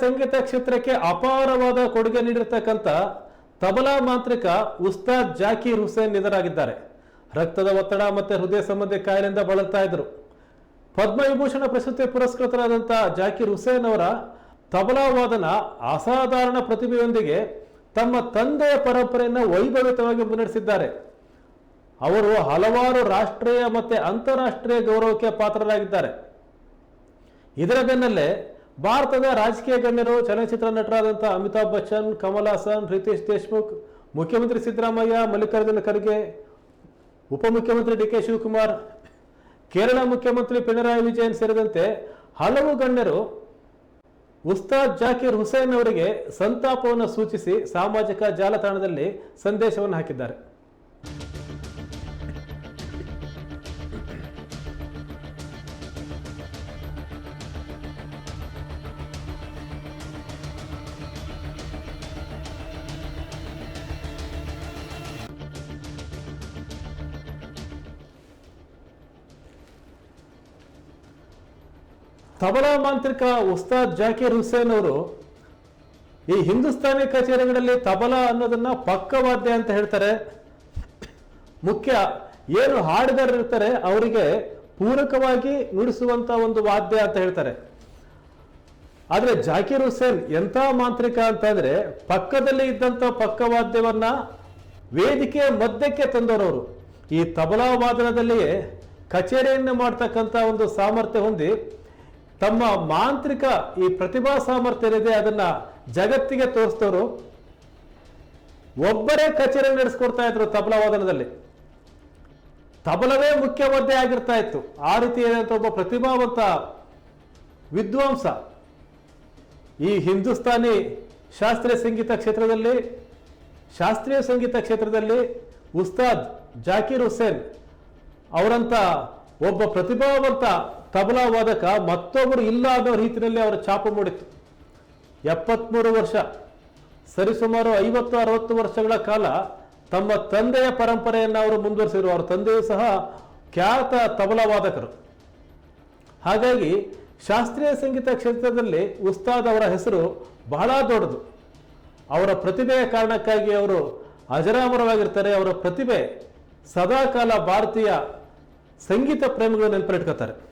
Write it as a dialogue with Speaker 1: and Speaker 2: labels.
Speaker 1: ಸಂಗೀತ ಕ್ಷೇತ್ರಕ್ಕೆ ಅಪಾರವಾದ ಕೊಡುಗೆ ನೀಡಿರ್ತಕ್ಕಂಥ ತಬಲಾ ಮಾಂತ್ರಿಕ ಉಸ್ತಾದ್ ಜಾಕೀರ್ ಹುಸೇನ್ ನಿಧನರಾಗಿದ್ದಾರೆ. ರಕ್ತದ ಒತ್ತಡ ಮತ್ತು ಹೃದಯ ಸಂಬಂಧಿ ಕಾಯಿಲೆಯಿಂದ ಬಳಲ್ತಾ ಇದ್ರು ಪದ್ಮವಿಭೂಷಣ ಪ್ರಶಸ್ತಿ ಪುರಸ್ಕೃತರಾದಂಥ ಜಾಕೀರ್ ಹುಸೇನ್ ಅವರ ತಬಲಾ ವಾದನ ಅಸಾಧಾರಣ ಪ್ರತಿಭೆಯೊಂದಿಗೆ ತಮ್ಮ ತಂದೆಯ ಪರಂಪರೆಯನ್ನು ವೈಭವಿತವಾಗಿ ಮುನ್ನಡೆಸಿದ್ದಾರೆ. ಅವರು ಹಲವಾರು ರಾಷ್ಟ್ರೀಯ ಮತ್ತು ಅಂತಾರಾಷ್ಟ್ರೀಯ ಗೌರವಕ್ಕೆ ಪಾತ್ರರಾಗಿದ್ದಾರೆ. ಇದರ ಬೆನ್ನಲ್ಲೇ ಭಾರತದ ರಾಜಕೀಯ ಗಣ್ಯರು, ಚಲನಚಿತ್ರ ನಟರಾದಂಥ ಅಮಿತಾಬ್ ಬಚ್ಚನ್, ಕಮಲ್ ಹಾಸನ್ ರಿತೇಶ್ ದೇಶ್ಮುಖ್, ಮುಖ್ಯಮಂತ್ರಿ ಸಿದ್ದರಾಮಯ್ಯ, ಮಲ್ಲಿಕಾರ್ಜುನ ಖರ್ಗೆ, ಉಪಮುಖ್ಯಮಂತ್ರಿ ಡಿ ಕೆ ಶಿವಕುಮಾರ್, ಕೇರಳ ಮುಖ್ಯಮಂತ್ರಿ ಪಿಣರಾಯಿ ವಿಜಯನ್ ಸೇರಿದಂತೆ ಹಲವು ಗಣ್ಯರು ಉಸ್ತಾದ್ ಜಾಕೀರ್ ಹುಸೇನ್ ಅವರಿಗೆ ಸಂತಾಪವನ್ನು ಸೂಚಿಸಿ ಸಾಮಾಜಿಕ ಜಾಲತಾಣದಲ್ಲಿ ಸಂದೇಶವನ್ನು ಹಾಕಿದ್ದಾರೆ. ತಬಲಾ ಮಾಂತ್ರಿಕ ಉಸ್ತಾದ್ ಜಾಕಿರ್ ಹುಸೇನ್ ಅವರು, ಈ ಹಿಂದೂಸ್ತಾನಿ ಕಚೇರಿಗಳಲ್ಲಿ ತಬಲಾ ಅನ್ನೋದನ್ನ ಪಕ್ಕವಾದ್ಯ ಅಂತ ಹೇಳ್ತಾರೆ. ಮುಖ್ಯ, ಏನು ಹಾಡುಗಾರರು ಇರ್ತಾರೆ, ಅವರಿಗೆ ಪೂರಕವಾಗಿ ನುಡಿಸುವಂತ ಒಂದು ವಾದ್ಯ ಅಂತ ಹೇಳ್ತಾರೆ. ಆದ್ರೆ ಜಾಕಿರ್ ಹುಸೇನ್ ಎಂಥ ಮಾಂತ್ರಿಕ ಅಂತಂದ್ರೆ, ಪಕ್ಕದಲ್ಲಿ ಇದ್ದಂಥ ಪಕ್ಕವಾದ್ಯವನ್ನ ವೇದಿಕೆಯ ಮಧ್ಯಕ್ಕೆ ತಂದವರು ಈ ತಬಲಾ ವಾದನದಲ್ಲಿಯೇ ಕಚೇರಿಯನ್ನು ಮಾಡ್ತಕ್ಕಂಥ ಒಂದು ಸಾಮರ್ಥ್ಯ ಹೊಂದಿ ತಮ್ಮ ಮಾಂತ್ರಿಕ ಈ ಪ್ರತಿಭಾ ಸಾಮರ್ಥ್ಯ ಏನಿದೆ ಅದನ್ನ ಜಗತ್ತಿಗೆ ತೋರಿಸಿದವರು ಒಬ್ಬರೇ ಕಚೇರಿ ನಡೆಸ್ಕೊಡ್ತಾ ಇದ್ರು ತಬಲಾ ವಾದನದಲ್ಲಿ. ತಬಲವೇ ಮುಖ್ಯವಾದ್ಯ ಆಗಿರ್ತಾ ಇತ್ತು. ಆ ರೀತಿ ಏನಂತ ಒಬ್ಬ ಪ್ರತಿಭಾವಂತ ವಿದ್ವಾಂಸ ಈ ಹಿಂದೂಸ್ತಾನಿ ಶಾಸ್ತ್ರೀಯ ಸಂಗೀತ ಕ್ಷೇತ್ರದಲ್ಲಿ, ಶಾಸ್ತ್ರೀಯ ಸಂಗೀತ ಕ್ಷೇತ್ರದಲ್ಲಿ ಉಸ್ತಾದ್ ಜಾಕೀರ್ ಹುಸೇನ್ ಅವರಂತ ಒಬ್ಬ ಪ್ರತಿಭಾವಂತ ತಬಲಾ ವಾದಕ ಮತ್ತೊಬ್ಬರು ಇಲ್ಲ ಅನ್ನೋ ರೀತಿಯಲ್ಲಿ ಅವರ ಛಾಪು ಮೂಡಿತು ಎಪ್ಪತ್ಮೂರು ವರ್ಷ, ಸರಿಸುಮಾರು ಐವತ್ತು, ಅರವತ್ತು ವರ್ಷಗಳ ಕಾಲ ತಮ್ಮ ತಂದೆಯ ಪರಂಪರೆಯನ್ನು ಅವರು ಮುಂದುವರಿಸಿದ್ರು. ಅವರ ತಂದೆಯೂ ಸಹ ಖ್ಯಾತ ತಬಲಾ ವಾದಕರು ಹಾಗಾಗಿ ಶಾಸ್ತ್ರೀಯ ಸಂಗೀತ ಕ್ಷೇತ್ರದಲ್ಲಿ ಉಸ್ತಾದ್ ಅವರ ಹೆಸರು ಬಹಳ ದೊಡ್ಡದು. ಅವರ ಪ್ರತಿಭೆಯ ಕಾರಣಕ್ಕಾಗಿ ಅವರು ಅಜರಾಮರವಾಗಿರ್ತಾರೆ. ಅವರ ಪ್ರತಿಭೆ ಸದಾಕಾಲ ಭಾರತೀಯ ಸಂಗೀತ ಪ್ರೇಮಿಗಳು ನೆನಪಿಟ್ಕೋತಾರೆ.